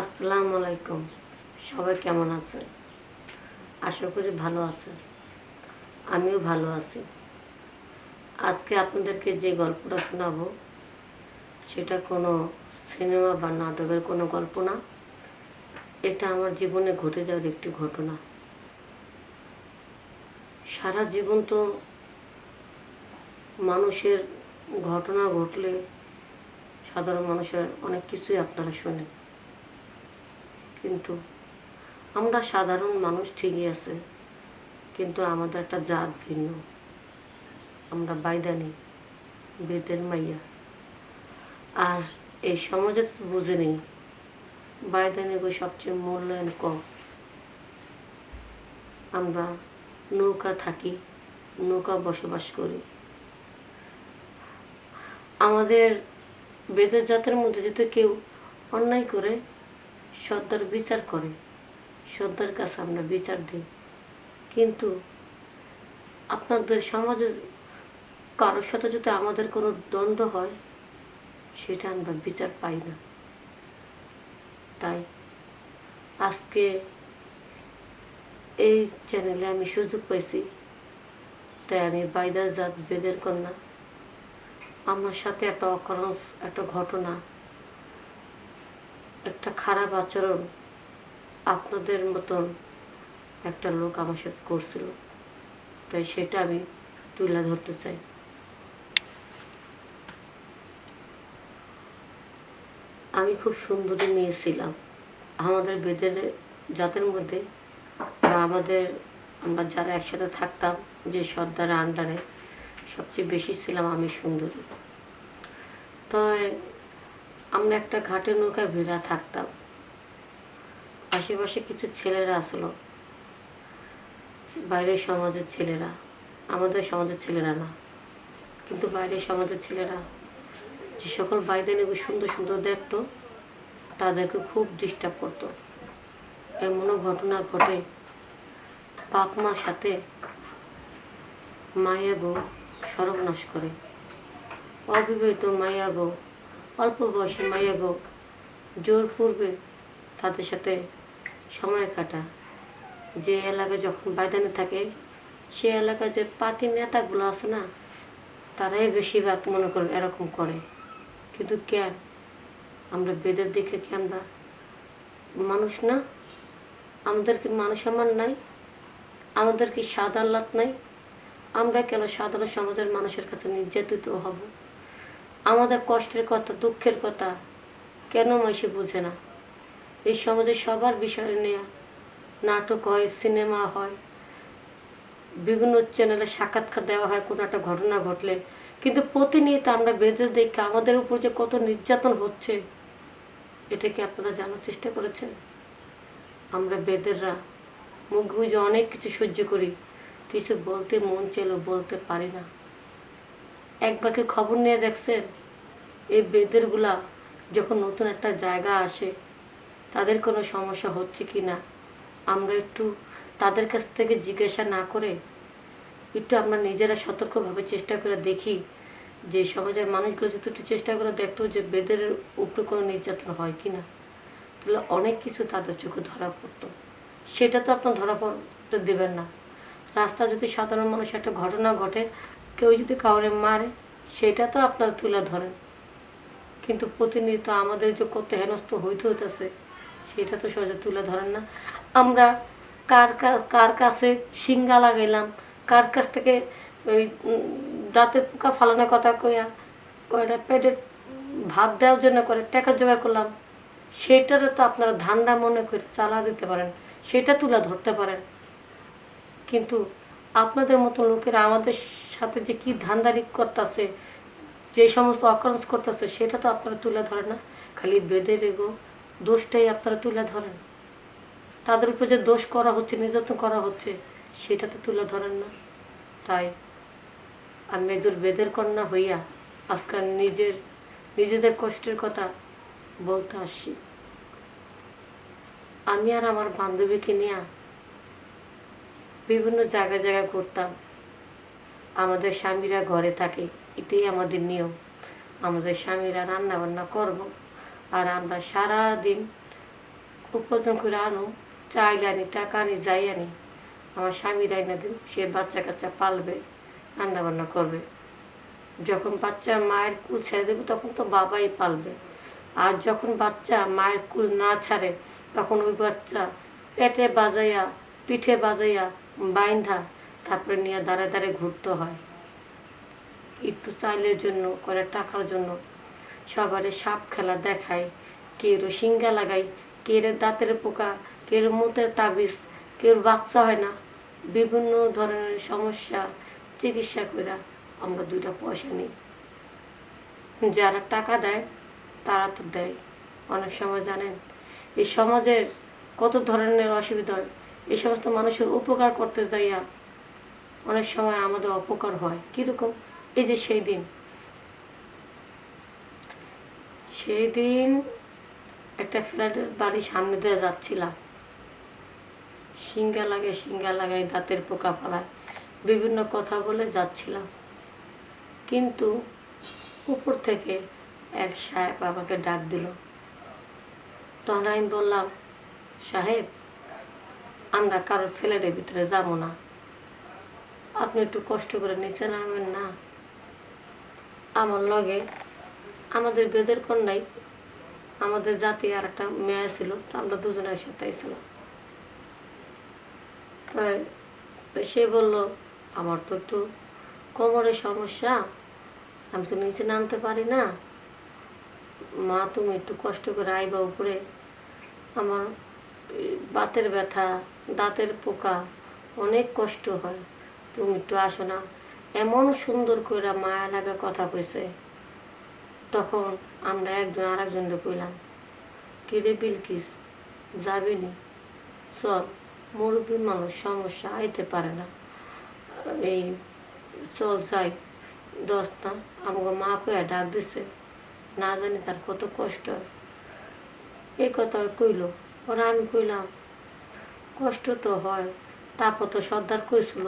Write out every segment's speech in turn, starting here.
আসসালামু আলাইকুম। সবাই কেমন আছেন? আশা করি ভালো আছেন। আমিও ভালো আছি। আজকে আপনাদেরকে যে গল্পটা শোনাবো, সেটা কোনো সিনেমা বা নাটকের কোনো গল্প না। এটা আমার জীবনে ঘটে যাওয়ার একটি ঘটনা। সারা জীবন তো মানুষের ঘটনা ঘটলে সাধারণ মানুষের অনেক কিছুই আপনারা শোনেন। কিন্তু আমরা সাধারণ মানুষ ঠিকই আছে, কিন্তু আমাদের একটা জাত ভিন্ন। আমরা বাইদানি বেদের মাইয়া। আর এই সমাজে বুঝে নেই, বাইদানি গো সবচেয়ে মূল্যায়ন কম। আমরা নৌকা থাকি, নৌকা বসবাস করি। আমাদের বেদের জাতের মধ্যে যদি কেউ অন্যায় করে সর্দার বিচার করে। সর্দার কাছে আমরা বিচার দিই। কিন্তু আপনাদের সমাজে কারোর সাথে যদি আমাদের কোনো দ্বন্দ্ব হয়, সেটা আমরা বিচার পাই না। তাই আজকে এই চ্যানেলে আমি সুযোগ পাইছি। তাই আমি বাইদার জাত বেদের কন্যা। আমার সাথে একটা অকারণস একটা ঘটনা একটা খারাপ আচরণ আপনাদের মতন একটা লোক আমার সাথে করছিল। তাই সেটা আমি তুলে ধরতে চাই। আমি খুব সুন্দরী মেয়ে ছিলাম। আমাদের বেদের জাতের মধ্যে বা আমাদের, আমরা যারা একসাথে থাকতাম যে সর্দারের আন্ডারে সবচেয়ে বেশি ছিলাম আমি সুন্দরী। তো আমরা একটা ঘাটের নৌকায় ভেড়া থাকতাম। আশেপাশে কিছু ছেলেরা আসলো। বাইরের সমাজের ছেলেরা। আমাদের সমাজের ছেলেরা না। কিন্তু বাইরের সমাজের ছেলেরা যে সকল বাইদের এগুলো সুন্দর সুন্দর দেখতো, তাদেরকে খুব ডিস্টার্ব করতো। এমনও ঘটনা ঘটে। বাপ মার সাথে মায়া গো সর্বনাশ করে। অবিবাহিত মায়া গো অল্প বয়সে মায়া গো জোর পূর্বে তাদের সাথে সময় কাটা। যে এলাকা যখন বাইদানে থাকে, সে এলাকা যে পার্টির নেতাগুলো আছে না, তারাই বেশিরভাগ মনে করেন এরকম করে। কিন্তু কেন? আমরা বেদের দিকে কি আমরা মানুষ না? আমাদের কি মানুষ আমার নাই? আমাদের কি সাদ আল্লাত নাই? আমরা কেন সাধারণ সমাজের মানুষের কাছে নির্যাতিত হব? আমাদের কষ্টের কথা, দুঃখের কথা কেন মাইসে বুঝে না? এই সমাজে সবার বিষয় নিয়ে নাটক হয়, সিনেমা হয়, বিভিন্ন চ্যানেলে সাক্ষাৎকার দেওয়া হয়, কোনো একটা ঘটনা ঘটলে। কিন্তু প্রতিনিয়ত আমরা বেঁধে দেখে, আমাদের উপর যে কত নির্যাতন হচ্ছে, এটা কি আপনারা জানার চেষ্টা করেছেন? আমরা বেদেররা, মুখ বুঝে অনেক কিছু সহ্য করি, কিছু বলতে মন চেলো বলতে পারি না। একবার কি খবর নিয়ে দেখছেন? এই বেদেরগুলা যখন নতুন একটা জায়গা আসে, তাদের কোনো সমস্যা হচ্ছে কি না? আমরা একটু তাদের কাছ থেকে জিজ্ঞাসা না করে একটু আমরা নিজেরা সতর্কভাবে চেষ্টা করে দেখি যে সমাজের মানুষগুলো যদি একটু চেষ্টা করে দেখতো যে বেদের উপরে কোনো নির্যাতন হয় কি না। তাহলে অনেক কিছু তাদের চোখে ধরা পড়তো। সেটা তো আপনার ধরা পড়তে দেবেন না। রাস্তা যদি সাধারণ মানুষ একটা ঘটনা ঘটে কেউ যদি কাউরে মারে, সেটা তো আপনারা তুলে ধরেন। কিন্তু প্রতিনিয়ত আমাদের যে কত হেনস্থ হইতে হইতেছে, সেটা তো সহজে তুলে ধরেন না। আমরা কার কার কাছে সিঙ্গা লাগাইলাম, কার কাছ থেকে ওই দাঁতের পোকা ফালানোর কথা কইয়া কয়টা পেটের ভাত দেওয়ার জন্য করে টাকা জোগাড় করলাম সেটারও তো আপনারা ধান্দা মনে করে চালা দিতে পারেন, সেটা তুলে ধরতে পারেন। কিন্তু আপনাদের মতো লোকেরা আমাদের সাথে যে কি ধান্দারি করতেছে, যে সমস্ত অকারেন্স করতেছে, সেটা তো আপনারা তুলে ধরেন না। খালি বেঁধে রেগো দোষটাই আপনারা তুলে ধরেন। তাদের উপর যে দোষ করা হচ্ছে, নির্যাতন করা হচ্ছে, সেটা তো তুলে ধরেন না। তাই আমি একজন বেদের কন্যা হইয়া আজকাল নিজের, নিজেদের কষ্টের কথা বলতে আসছি। আমি আর আমার বান্ধবীকে নিয়ে বিভিন্ন জায়গায় জায়গায় ঘুরতাম। আমাদের স্বামীরা ঘরে থাকে, এটাই আমাদের নিয়ম। আমাদের স্বামীরা রান্না বান্না করব, আর আমরা সারা দিন উপার্জন করে আনো, চাইলে আনি, টাকা আনি, যাই আনি। আমার স্বামীর আইনা দিন, সে বাচ্চা কাচ্চা পালবে রান্না বান্না করবে। যখন বাচ্চা মায়ের কুল ছেড়ে দেবে, তখন তো বাবাই পালবে। আর যখন বাচ্চা মায়ের কুল না ছাড়ে, তখন ওই বাচ্চা পেটে বাজাইয়া, পিঠে বাজাইয়া বাইন্ধা তারপরে নিয়ে দাঁড়ে দাঁড়ে ঘুরতে হয়। একটু চাইলের জন্য, করে টাকার জন্য। সবারে সাপ খেলা দেখায় কেউ সিঙ্গা লাগাই কেউ দাঁতের পোকা কেউ মুতের তাবিজ কেউ বাচ্চা হয় না। বিভিন্ন ধরনের সমস্যা, চিকিৎসা করে আমরা দুইটা পয়সা নিই। যারা টাকা দেয়, তারা তো দেয়। অনেক সময় জানেন, এই সমাজের কত ধরনের অসুবিধা হয়। এই সমস্ত মানুষের উপকার করতে যাইয়া অনেক সময় আমাদের অপকার হয়। কীরকম? এই যে সেই দিন। সেই দিন একটা ফ্ল্যাটের বাড়ির সামনে দিয়ে যাচ্ছিলাম। সিঙ্গা লাগে সিঙ্গা লাগাই দাঁতের পোকা ফালায় বিভিন্ন কথা বলে যাচ্ছিলাম। কিন্তু উপর থেকে এক সাহেব আমাকে ডাক দিল। তখন আমি বললাম, সাহেব, আমরা কারোর ফ্ল্যাটের ভিতরে যাব না। আপনি একটু কষ্ট করে নিচে নামেন না। আমার লগে আমাদের বেদের কন্যাই, আমাদের জাতি আর একটা মেয়ে ছিল, তো আমরা দুজনে এসে ছিলাম তো তো সে বলল, আমার তো একটু কোমরের সমস্যা, আমি তো নিচে নামতে পারি না। মা, তুমি একটু কষ্ট করে আইবা উপরে। আমার বাতের ব্যথা, দাঁতের পোকা, অনেক কষ্ট হয়। তুমি একটু আসো না। এমন সুন্দর করে মায়া লাগা কথা কইছে। তখন আমরা একজন আর একজনকে কইলাম, কিরে বিলকিস যাবিনি চল মুরব্বী মানুষ সমস্যা আইতে পারে না। এই, চল যাই। না আমাকে মা কয়ে ডাক দিছে। না জানি তার কত কষ্ট এই কথা কইল। পরে আমি কইলাম, কষ্ট তো হয়, তারপর তো সর্দার কইছিল।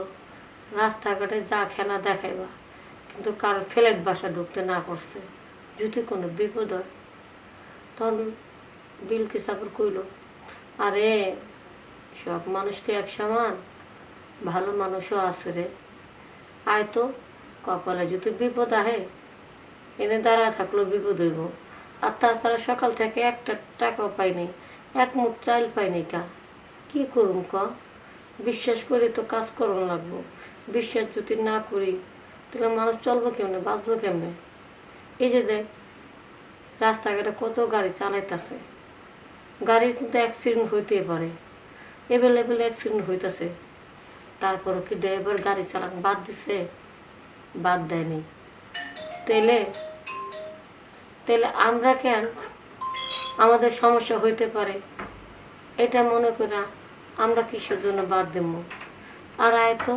রাস্তাঘাটে যা খেলা দেখাইবা, কিন্তু কারও ফ্ল্যাট বাসা ঢুকতে না করছে যদি কোনো বিপদ হয়, তখন বিলকিস আবার কইল? আরে, সব মানুষকে এক সমান? ভালো মানুষও আছে রে। আয় তো, কপালে যদি বিপদ আহে, এনে দাঁড়া থাকলেও বিপদ হইব। আর তাছাড়া সকাল থেকে একটা টাকাও পাইনি, এক মুঠ চাইল পাইনি কা। কি করুম ক? বিশ্বাস করে তো কাজ করুন লাগবো। বিশ্বাস যদি না করি, তাহলে মানুষ চলবো কেমনে? বাঁচবো কেমনে? এই যে দেখ, রাস্তাঘাটে কত গাড়ি চালাইতেছে। গাড়ির কিন্তু অ্যাক্সিডেন্ট হইতেই পারে। এভেলেবেল অ্যাক্সিডেন্ট হইতেছে। তারপরও কি ড্রাইভার গাড়ি চালান বাদ দিছে? বাদ দেয়নি তেলে তাহলে আমরা কেন আমাদের সমস্যা হইতে পারে? এটা মনে করা আমরা কিসের জন্য বাদ দেব আর আয় তো।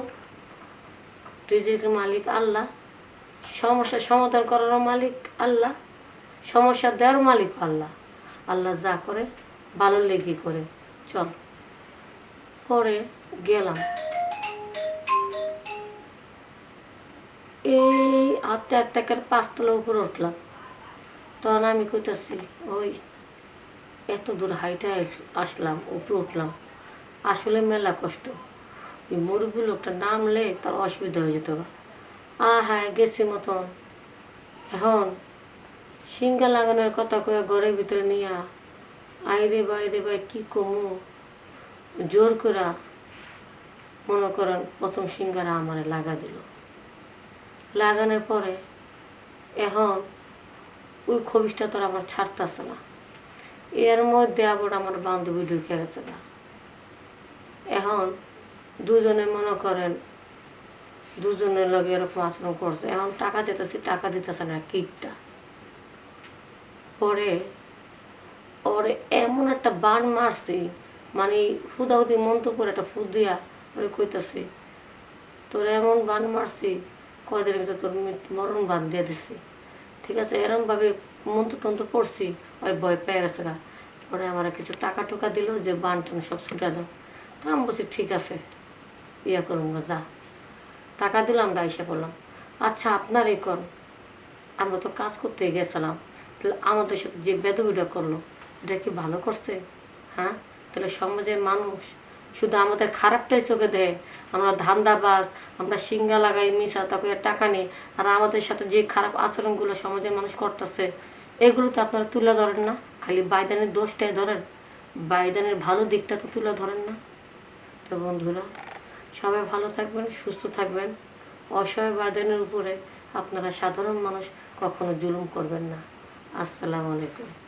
রিজিকের মালিক আল্লাহ, সমস্যা সমাধান করার মালিক আল্লাহ, সমস্যা দেওয়ার মালিক আল্লাহ। আল্লাহ যা করে, ভালো লেগে করে। চল, পরে গেলাম। এই আটটা করে পাঁচতলা উপরে উঠলাম। তখন আমি কইতাছি, ওই, এত দূর হাইটে আসলাম, উপরে উঠলাম। আসলে মেলা কষ্ট। ওই মুরব্বী লোকটা নামলে তার অসুবিধা হয়ে যেত। আ হ্যাঁ গেছি মতন। এখন সিঙ্গা লাগানোর কথা কয়ে ঘরের ভিতরে নিয়া আইরে বাইরে বাই, কি কমু? জোর করা মনে করেন প্রথম সিঙ্গারা আমারে লাগা দিল। লাগানোর পরে এখন ওই খবিসটা তোর আমার ছাড়তেছে না। এর মধ্যে আবার আমার বান্ধবী ঢুকে গেছে না এখন দুজনে মনে করেন, দুজনের লগে এরকম আচরণ করছে। এখন টাকা চেতেছি টাকা দিতেছে না কিটটা পরে ওরে এমন একটা বান মারছি মানে হুদাহুদি মন্তব্য করে একটা ফুদ দিয়া ওরে কইতাছি, তোর এমন বান মারছি, কয়দিনের ভিতরে তোর মরণ বাদ দিয়ে দিছি। ঠিক আছে, এরমভাবে মন্ত্র টন্ত্র পড়ছি ওই ভয় পেয়ে গেছে গা। পরে আমার কিছু টাকা টুকা দিল যে বান টান সব ছুটে দাও। তা আমি বলছি, ঠিক আছে। ইয়া করুন যা টাকা দিল আমরা এসে বললাম আচ্ছা আপনার এই কর। আমরা তো কাজ করতে গেছিলাম। তাহলে আমাদের সাথে যে বেদবিটা করল, এটা কি ভালো করছে? হ্যাঁ? তাহলে সমাজের মানুষ, শুধু আমাদের খারাপটাই চোখে দেয় আমরা ধান্দাবাজ, আমরা সিঙ্গা লাগাই মিশা তারপরে টাকা নেই, আর আমাদের সাথে যে খারাপ আচরণগুলো সমাজের মানুষ করতেছে, এগুলো তো আপনারা তুলে ধরেন না? খালি বাইদানের দোষটাই ধরেন। বাইদানের ভালো দিকটা তো তুলে ধরেন না। তো বন্ধুরা সবাই ভালো থাকবেন, সুস্থ থাকবেন। অসহায় বাদনের উপরে আপনারা সাধারণ মানুষ কখনো জুলুম করবেন না। আসসালামু আলাইকুম।